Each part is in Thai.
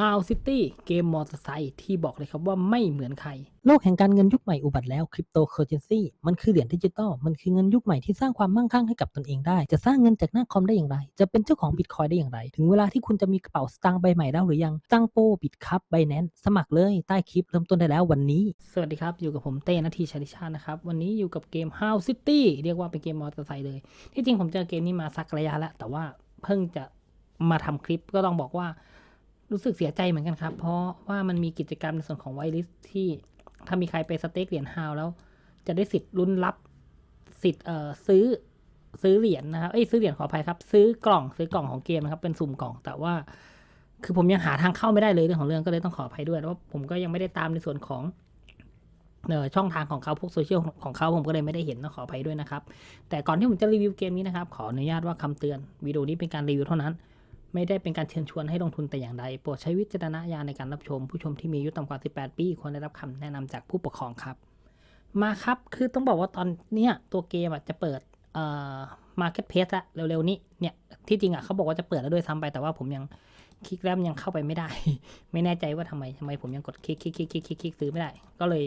How City เกมมอเตอร์ไซค์ที่บอกเลยครับว่าไม่เหมือนใคร โลกแห่งการเงินยุคใหม่อุบัติแล้วคริปโตเคอเรนซีมันคือเหรียญดิจิตอลมันคือเงินยุคใหม่ที่สร้างความมั่งคั่งให้กับตนเองได้ จะสร้างเงินจากหน้าคอมได้อย่างไร จะเป็นเจ้าของบิตคอยได้อย่างไร ถึงเวลาที่คุณจะมีกระเป๋าสตางค์ใบใหม่แล้วหรือยังตั้งโปบิตคัพไบแนนสมัครเลยใต้คลิปเริ่มต้นได้แล้ววันนี้ สวัสดีครับอยู่กับผมเต้นาทีชัยชาตินะครับวันนี้อยู่กับเกม How City เรียกว่าเป็นเกมมอเตอร์ไซค์เลย ที่จริงผมเจอเกมนี้มาสักระยะแล้วแต่ว่าเพิ่งจะมาทำคลิปก็ต้องบอกว่า รู้สึกเสียใจเหมือนกันครับ เพราะว่ามันมีกิจกรรมในส่วนของไวลิสที่ถ้ามีใครไปสเต็กเหรียญฮาวแล้ว จะได้สิทธิ์ลุ้นรับสิทธิ์เอ่อซื้อซื้อเหรียญนะครับ เอ้ยซื้อเหรียญขออภัยครับ ซื้อกล่องซื้อกล่องของเกมนะครับ เป็นสุ่มกล่อง แต่ว่า คือผมยังหาทางเข้าไม่ได้เลยเรื่องของเรื่องก็เลยต้องขออภัยด้วยแล้วผมก็ยังไม่ได้ตามในส่วนของเออช่องทางของเขาพวกโซเชียลของเขาผมก็เลยไม่ได้เห็นต้องขออภัยด้วยนะครับ แต่ก่อนที่ผมจะรีวิวเกมนี้นะครับ ขออนุญาตว่าคำเตือนวิดีโอนี้เป็นการรีวิวเท่านั้น ไม่ได้เป็นการเชิญชวนให้ลงทุนแต่อย่างใด โปรดใช้วิจารณญาณในการรับชม ผู้ชมที่มีอายุต่ำกว่า 18 ปีควรได้รับคำแนะนำจากผู้ปกครองครับ มาครับ คือต้องบอกว่าตอนเนี้ยตัวเกมจะเปิดเอ่อ market place ละเร็วๆนี้เนี่ยที่จริงอะเขาบอกว่าจะเปิดแล้วด้วยซ้ำไปแต่ว่าผมยังคลิกแล้วมันยังเข้าไปไม่ได้ ไม่แน่ใจว่าทำไมทำไมผมยังกดคลิกคลิกคลิกคลิกคลิกคลิกซื้อไม่ได้ ก็เลย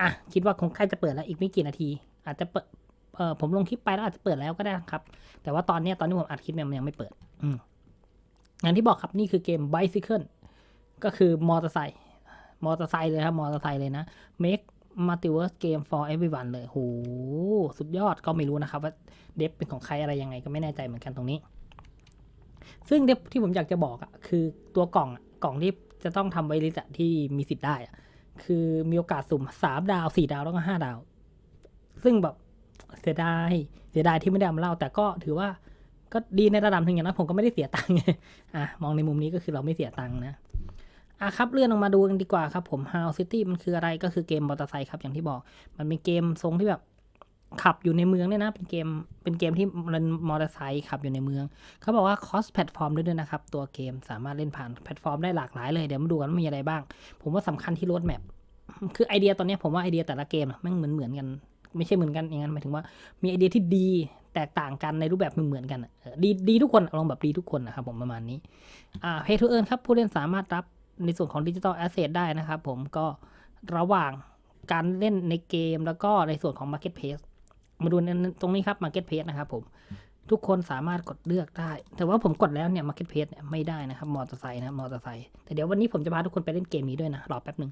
อะคิดว่าคงใกล้จะเปิดแล้วอีกไม่กี่นาที อาจจะเปิดเออผมลงคลิปไปแล้วอาจจะเปิดแล้วก็ได้ครับ แต่ว่าตอนเนี้ยตอนที่ผมอัดคลิปเนี่ยมันยังไม่เปิด อืม อย่างที่บอกครับนี่คือเกม bicycle ก็คือมอเตอร์ไซค์มอเตอร์ไซค์เลยครับ มอเตอร์ไซค์เลยนะ make multiverse game for everyone เลยโหสุดยอดก็ไม่รู้นะครับ ว่าเดฟเป็นของใครอะไรยังไงก็ไม่แน่ใจเหมือนกันตรงนี้ ซึ่งเดฟที่ผมอยากจะบอกอะคือตัวกล่องกล่องที่จะต้องทำไวลิสอะที่มีสิทธิ์ได้อะคือมีโอกาสสุ่มสามดาวสี่ดาวแล้วก็ห้าดาว ซึ่งแบบเสียดายเสียดายที่ไม่ได้เอามาเล่า แต่ก็ถือว่า ก็ดีในระดับหนึ่งอย่างนั้นผมก็ไม่ได้เสียตังค์ไงอะมองในมุมนี้ก็คือเราไม่เสียตังค์นะอะครับเลื่อนออกมาดูกันดีกว่าครับผม How City มันคืออะไรก็คือเกมมอเตอร์ไซค์ครับอย่างที่บอก มันเป็นเกมทรงที่แบบขับอยู่ในเมืองเนี่ยนะ เป็นเกม เป็นเกมที่มันมอเตอร์ไซค์ขับอยู่ในเมือง เขาบอกว่า cross platform ด้วยนะครับ ตัวเกมสามารถเล่นผ่านแพลตฟอร์มได้หลากหลายเลย เดี๋ยวมาดูกันว่ามีอะไรบ้าง ผมว่าสำคัญที่ road map คือไอเดียตอนนี้ผมว่าไอเดียแต่ละเกมแม่งเหมือนเหมือนกัน ไม่ใช่เหมือนกันอย่างนั้นหมายถึงว่ามีไอเดียที่ดี แตกต่างกันในรูปแบบเหมือนกันดีดีทุกคนลองแบบดีทุกคนนะครับผมประมาณนี้อ่า pay to earn ครับผู้เล่นสามารถรับในส่วนของดิจิ t a ลแอสเซทได้นะครับผมก็ระหว่างการเล่นในเกมแล้วก็ในส่วนของ marketplace มาดูตรงนี้ครับ marketplace นะครับผมทุกคนสามารถกดเลือกได้ แต่ว่าผมกดแล้วเนี่ย marketplace เนี่ยไม่ได้นะครับมอเตอร์ไซค์นะมอเตอร์ไซค์แต่เดี๋ยววันนี้ผมจะพาทุกคนไปเล่นเกมนี้ด้วยนะ รอแป๊บหนึ่ง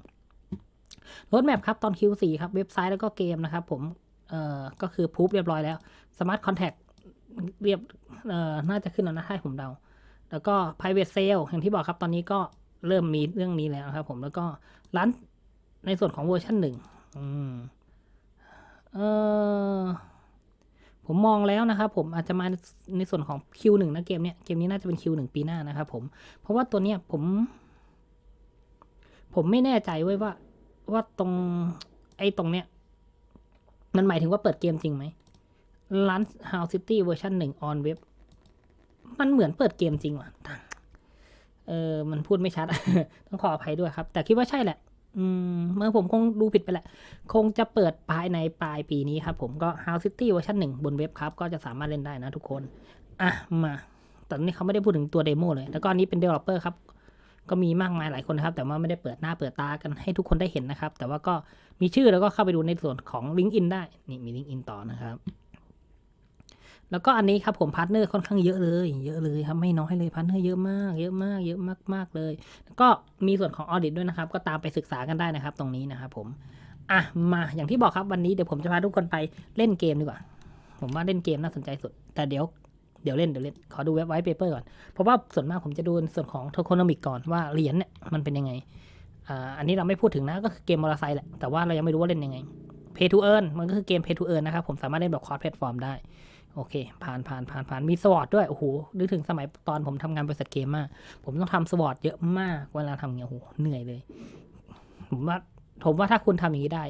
รถแมพครับตอน Q4 ครับเว็บไซต์แล้วก็เกมนะครับผม เอ่อก็คือพูฟเรียบร้อยแล้ว Smart Contact เรียบเอ่อน่าจะขึ้นแล้วนะให้ผมเดา แล้วก็ private sale อย่างที่บอกครับ ตอนนี้ก็เริ่มมีเรื่องนี้แล้วครับผมแล้วก็ร้านในส่วนของเวอร์ชันหนึ่งอืมเออผมมองแล้วนะครับผมอาจจะมาในส่วนของ Q1 นะเกมเนี้ยเกมนี้น่าจะเป็น Q1 ปีหน้านะครับผม เพราะว่าตัวเนี้ยผม ผมไม่แน่ใจเว้ว่า ว่าตรงไอ้ตรงเนี้ย มันหมายถึงว่าเปิดเกมจริงไหมร้น House City เวอร์ชันหนึ่ง on web มันเหมือนเปิดเกมจริงว่ะเออ มันพูดไม่ชัด ต้องขออภัยด้วยครับ แต่คิดว่าใช่แหละ อืม เมื่อผมคงดูผิดไปแหละ คงจะเปิดภายในปลายปีนี้ครับผมก็ House City เวอร์ชันหนึ่งบนเว็บครับ ก็จะสามารถเล่นได้นะทุกคน อะ มา แต่นี่เขาไม่ได้พูดถึงตัวเดโมเลย แล้วก็อันนี้เป็น developer ครับ ก็มีมากมายหลายคนนะครับ แต่ว่าไม่ได้เปิดหน้าเปิดตากันให้ทุกคนได้เห็นนะครับ แต่ว่าก็มีชื่อแล้วก็เข้าไปดูในส่วนของ Link In ได้ นี่มี Link In ต่อนะครับ แล้วก็อันนี้ครับผมพาร์ทเนอร์ค่อนข้างเยอะเลย เยอะเลยครับไม่น้อยเลยพาร์ทเนอร์เยอะมาก เยอะมาก เยอะมากมากๆเลย แล้วก็มีส่วนของออดิตด้วยนะครับ ก็ตามไปศึกษากันได้นะครับ ตรงนี้นะครับผม อะมาอย่างที่บอกครับวันนี้เดี๋ยวผมจะพาทุกคนไปเล่นเกมดีกว่า ผมว่าเล่นเกมน่าสนใจสุด แต่เดี๋ยว เดี๋ยวเล่นเดี๋ยวเล่น ขอดูเว็บไว้เปเปอร์ก่อน เพราะว่าส่วนมากผมจะดูในส่วนของโทโคโนมิกก่อนว่าเหรียญเนี่ยมันเป็นยังไงอ่าอันนี้เราไม่พูดถึงนะก็คือเกมมอเตอร์ไซค์แหละ แต่ว่าเรายังไม่รู้ว่าเล่นยังไง Pay to earn มันก็คือเกม Pay to earn นะครับ ผมสามารถเล่นแบบคอร์สแพลตฟอร์มได้ โอเค ผ่านผ่านผ่านผ่านมีสวอตด้วย โอ้โห นึกถึงสมัยตอนผมทำงานบริษัทเกมมาก ผมต้องทำสวอตเยอะมากเวลาทำเงี้ยโอ้โห เหนื่อยเลย ผมว่า ผมว่าถ้าคุณทำอย่างนี้ได้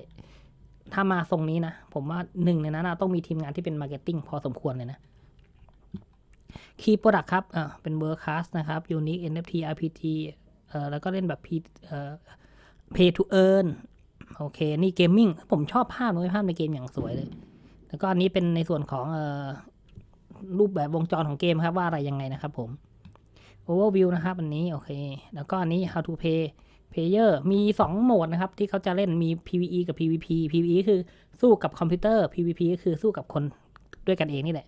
ถ้ามาทรงนี้นะ ผมว่าหนึ่งในนั้นต้องมีทีมงานที่เป็นมาร์เก็ตติ้งพอสมควรเลยนะ คีย์โปรดักครับอ่าเป็นเบอร์คัสนะครับ Unique NFT RPG เอ่อแล้วก็เล่นแบบ P เอ่อ Pay to earn โอเค นี่เกมมิ่งผมชอบภาพเลยภาพในเกมอย่างสวยเลย แล้วก็อันนี้เป็นในส่วนของเอ่อรูปแบบวงจรของเกมครับว่าอะไรยังไงนะครับผม overview นะครับอันนี้โอเค แล้วก็อันนี้ how to play player มี 2 โหมดนะครับ ที่เขาจะเล่นมี PVE กับ PVP PVE คือสู้กับคอมพิวเตอร์ PVP ก็คือสู้กับคนด้วยกันเองนี่แหละ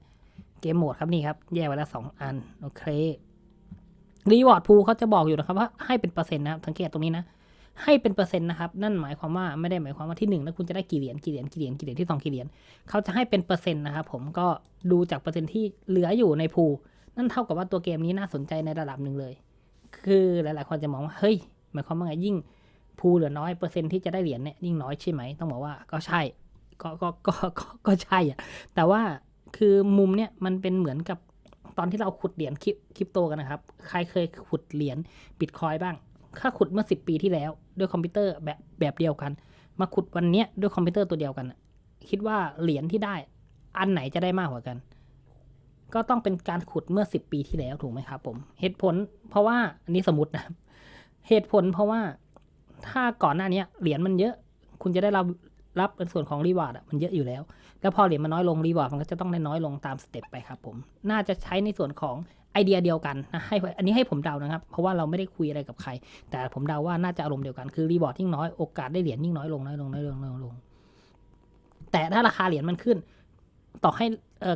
เกมโหมดครับนี่ครับ แยกไว้ล้วสองอัน โอเครีวอร์ดพูเขาจะบอกอยู่นะครับว่าให้เป็นเปอร์เซ็นต์นะครับสังเกตตรงนี้นะ ให้เป็นเปอร์เซ็นต์นะครับ นั่นหมายความว่าไม่ได้หมายความว่าที่หนึ่งแล้วคุณจะได้กี่เหรียญกี่เหรียญกี่เหรียญกี่เหรียญที่สองกี่เหรียญเขาจะให้เป็นเปอร์เซ็นต์นะครับผมก็ดูจากเปอร์เซ็นต์ที่เหลืออยู่ในพูนั่นเท่ากับว่าตัวเกมนี้น่าสนใจในระดับหนึ่งเลย คือหลาย ๆ คนจะมองว่าเฮ้ยหมายความว่าไงยิ่งพูเหลือน้อยเปอร์เซ็นต์ที่จะได้เหรียญเนี่ยยิ่งน้อยใช่ไหมต้องบอกว่าก็ใช่ก็ก็ก็ก็ก็ใช่อะแต่ว่า คือมุมเนี่ยมันเป็นเหมือนกับตอนที่เราขุดเหรียญคริปโตกันนะครับ ใครเคยขุดเหรียญบิตคอยบ้าง ถ้าขุดเมื่อสิปีที่แล้ว ด้วยคอมพิวเตอร์แบบแบบเดียวกัน มาขุดวันเนี้ยด้วยคอมพิวเตอร์ตัวเดียวกัน คิดว่าเหรียญที่ได้อันไหนจะได้มากกว่ากัน ก็ต้องเป็นการขุดเมื่อสิปีที่แล้วถูกไหมครับผม เหตุผลเพราะว่าอันนี้สมมตินะ เหตุผลเพราะว่าถ้าก่อนหน้านี้เหรียญมันเยอะ คุณจะได้รับ รับในส่วนของรีวาร์ดอะมันเยอะอยู่แล้ว แล้วพอเหรียญมันน้อยลงรีวอร์ดมันก็จะต้องได้น้อยลงตามสเต็ปไปครับผม น่าจะใช้ในส่วนของไอเดียเดียวกันนะให้อันนี้ให้ผมเดานะครับ เพราะว่าเราไม่ได้คุยอะไรกับใคร แต่ผมเดาว่าน่าจะอารมณ์เดียวกันคือรีวอร์ดยิ่งน้อยโอกาสได้เหรียญยิ่งน้อยลงน้อยลงน้อยลงน้อยลง แต่ถ้าราคาเหรียญมันขึ้น ต่อให้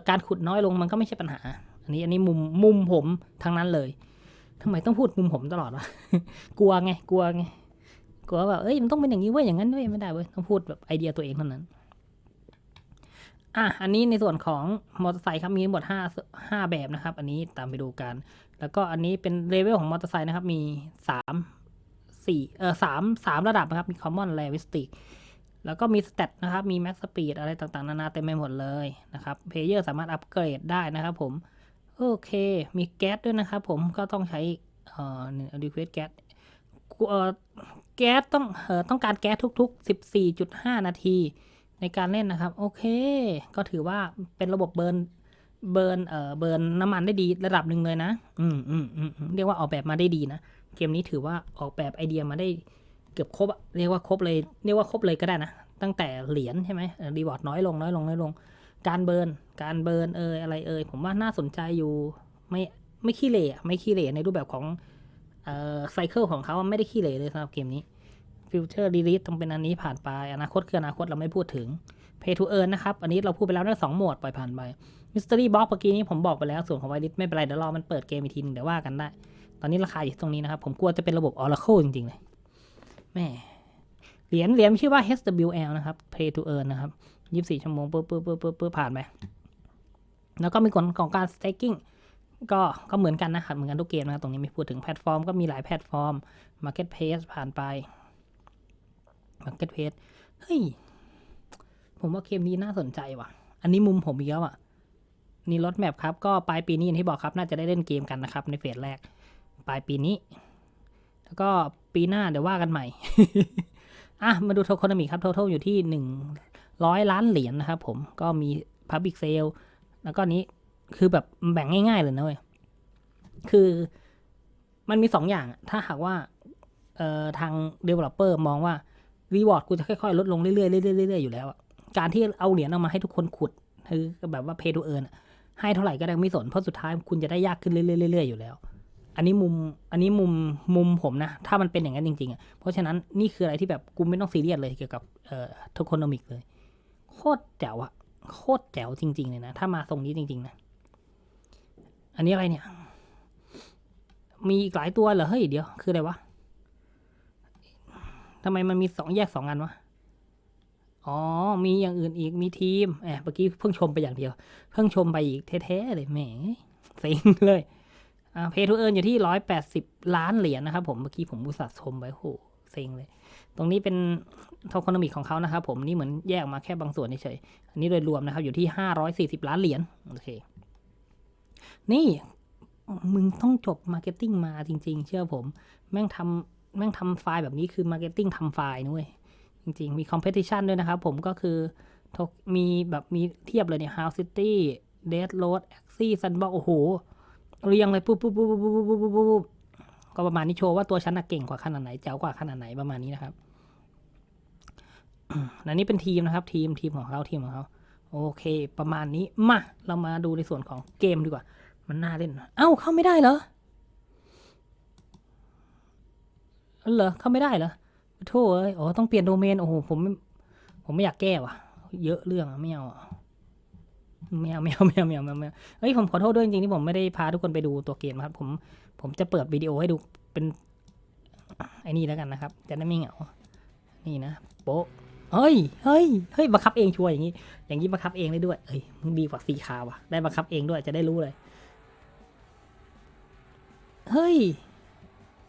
การขุดน้อยลงมันก็ไม่ใช่ปัญหา อันนี้อันนี้มุมมุมผมทั้งนั้นเลยทำไมต้องพูดมุมผมตลอดวะกลัวไงกลัวไง กลัวแบบเอ้ยมันต้องเป็นอย่างนี้เว้ยอย่างนั้นเว้ยไม่ได้เว้ยต้องพูดแบบไอเดียตัวเองเท่านั้นอะอันนี้ในส่วนของมอเตอร์ไซค์ครับมีหมดห้าห้าแบบนะครับ อันนี้ตามไปดูกัน แล้วก็อันนี้เป็นเลเวลของมอเตอร์ไซค์นะครับ มีสามสี่เออสามสามระดับนะครับ มี common r a r i s t i c แล้วก็มีสเตตนะครับ มี max speed อะไรต่างๆ นานาเต็มไปหมดเลยนะครับเพลเยอร์สามารถอัปเกรดได้นะครับผม โอเค มีแก๊สด้วยนะครับผมก็ต้องใช้เอ่อรีเควส แก๊สต้องอต้องการแก๊สทุก ๆ 14.5 นาทีในการเล่นนะครับ โอเค ก็ถือว่าเป็นระบบเบิร์นเบิร์นเอ่อเบิร์นน้ำมันได้ดีระดับหนึ่งเลยนะอืมอืมอืมอืมเรียกว่าออกแบบมาได้ดีนะ เกมนี้ถือว่าออกแบบไอเดียมาได้เกือบครบเรียกว่าครบเลยเรียกว่าครบเลยก็ได้นะ ตั้งแต่เหรียญใช่ไหมรีวอร์ดน้อยลงน้อยลงน้อยลง การเบิร์นการเบิร์นเอยอะไรเอยผมว่าน่าสนใจอยู่ไม่ไม่ขี้เหร่อะไม่ขี้เหร่ในรูปแบบของ เอ่อไซเคิลของเขาไม่ได้ขี้เหร่เลยสำหรับเกมนี้ฟิวเจอร์ดีลิทต้องเป็นอันนี้ผ่านไป อนาคตคืออนาคตเราไม่พูดถึง Pay to Earn นนะครับ อันนี้เราพูดไปแล้วได้สองโหมดปล่อยผ่านไป Mystery Box เมื่อกี้นี้ผมบอกไปแล้ว ส่วนของไวริสไม่เป็นไรเดี๋ยวรอมันเปิดเกมอีกทีหนึงเดี๋ยวว่ากันได้ ตอนนี้ราคาอยู่ตรงนี้นะครับ ผมกลัวจะเป็นระบบ Oracle จริงๆเลยแม่เหรียญเหรียญชื่อว่า HWL นะครับ Pay to Earn นะครับ 24 ชั่วโมงปุ๊บปุ๊บปุ๊บปุ๊บผ่านไป แล้วก็มีกฎของการ staking ก็ก็เหมือนกันนะครับ เหมือนกันทุกเกมนะครับตรงนี้ไม่พูดถึงแพลตฟอร์มก็มีหลายแพลตฟอร์ม Marketplace ผ่านไป Marketplace เฮ้ย ผมว่าเกมนี้น่าสนใจว่ะ อันนี้มุมผมอีกแล้วอะ นี่รถแมพครับ ก็ปลายปีนี้อย่างที่บอกครับ น่าจะได้เล่นเกมกันนะครับ ในเฟสแรก ปลายปีนี้ แล้วก็ปีหน้าเดี๋ยวว่ากันใหม่ อะ มาดูโทโคนมิครับ total อยู่ที่หนึ่งร้อยล้านเหรียญนะครับผม ก็มี Public Sale แล้วก็นี้ คือแบบแบ่งง่าย ๆ เลยนะเว้ย คือมันมีสองอย่าง ถ้าหากว่าเอ่อทาง developer มองว่ารีวอร์ดกูจะค่อยๆ ลดลงเรื่อยๆเรื่อยๆเรื่อยๆอยู่แล้วการที่เอาเหรียญเอามาให้ทุกคนขุดคือแบบว่า pay to earn อะให้เท่าไหร่ก็ได้ไม่สน เพราะสุดท้ายคุณจะได้ยากขึ้นเรื่อยๆอยู่แล้ว อันนี้มุม อันนี้มุมมุมผมนะ ถ้ามันเป็นอย่างนั้นจริงๆอะเพราะฉะนั้นนี่คืออะไรที่แบบกูไม่ต้องซีเรียสเลยเกี่ยวกับเอ่อโทโคโนมิกเลย โคตรแจ๋วอะโคตรแจ๋วจริง ๆ เลยนะ ถ้ามาทรงนี้จริง ๆ นะ อันนี้อะไรเนี่ย มีอีกหลายตัวเหรอ เฮ้ย เดี๋ยว คืออะไรวะทำไมมันมีสองแยกสองอันวะ อ๋อ มีอย่างอื่นอีก มีทีมแอบเมื่อกี้เพิ่งชมไปอย่างเดียว เพิ่งชมไปอีกแท้ๆเลยแหมเซ็งเลยอ่าเพทูเอิร์อยู่ที่ร้อยแปดสิบล้านเหรียญนะครับผม เมื่อกี้ผมอุตส่าห์ชมไปโหเซ็งเลย ตรงนี้เป็นโทโคโนมิกของเขานะครับผม นี่เหมือนแยกออกมาแค่บางส่วนเฉยๆ อันนี้โดยรวมนะครับ อยู่ที่ห้าร้อยสี่สิบล้านเหรียญ โอเค นี่มึงต้องจบมาร์เก็ตติ้งมาจริง ๆ เชื่อผม แม่งทำแม่งทำไฟล์แบบนี้คือมาร์เก็ตติ้งทำไฟล์นุ้ยจริง ๆ มีคอมเพติชันด้วยนะครับผมก็คือมีแบบมีเทียบเลยเนี่ย House City Dead Road Axie Sunbox โอ้โห เรียงเลยปุ๊บปุ๊บปุ๊บปุ๊บปุ๊บปุ๊บปุ๊บก็ประมาณนี้โชว์ว่าตัวฉันเก่งกว่าขนาดไหนเจ๋วกว่าขนาดไหนประมาณนี้นะครับอันนี่เป็นทีมนะครับ ทีมทีมของเขาทีมของเขาโอเค ประมาณนี้มาเรามาดูในส่วนของเกมดีกว่า มันน่าเล่น เอ้าเข้าไม่ได้เหรอเออเหรอเข้าไม่ได้เหรอโทษเอ้ยอ๋อต้องเปลี่ยนโดเมนโอ้โหผมผมไม่อยากแก้ว่ะ เยอะเรื่องอะไม่เอาอะไม่เอาไม่เอาไม่เอาไม่เอาไม่เอาไม่เอาเฮ้ยผมขอโทษด้วยจริงๆที่ผมไม่ได้พาทุกคนไปดูตัวเกมครับ ผมผมจะเปิดวิดีโอให้ดูเป็นไอ้นี่แล้วกันนะครับ จะได้ไม่เหงา นี่นะโป๊ะเฮ้ยเฮ้ยเฮ้ยบังคับเองชัวร์อย่างนี้ อย่างนี้บังคับเองได้ด้วยเอ้ยมึงดีกว่าสีคาว่ะ ได้บังคับเองด้วยจะได้รู้เลย เฮ้ย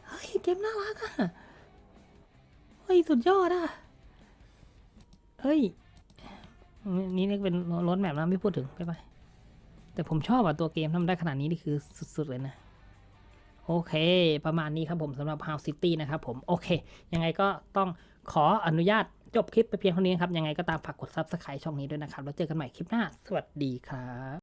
เฮ้ย เกมน่ารักอะเฮ้ย สุดยอดอะเฮ้ย นี่นี่เป็นรถแมพนะไม่พูดถึงไปไปแต่ผมชอบอะตัวเกมทำได้ขนาดนี้นี่คือสุด ๆ เลยนะโอเค ประมาณนี้ครับผมสำหรับ House City นะครับผม โอเค ยังไงก็ต้องขออนุญาตจบคลิปไปเพียงเท่านี้ครับ ยังไงก็ตามฝากกด Subscribe ช่องนี้ด้วยนะครับ แล้วเจอกันใหม่คลิปหน้า สวัสดีครับ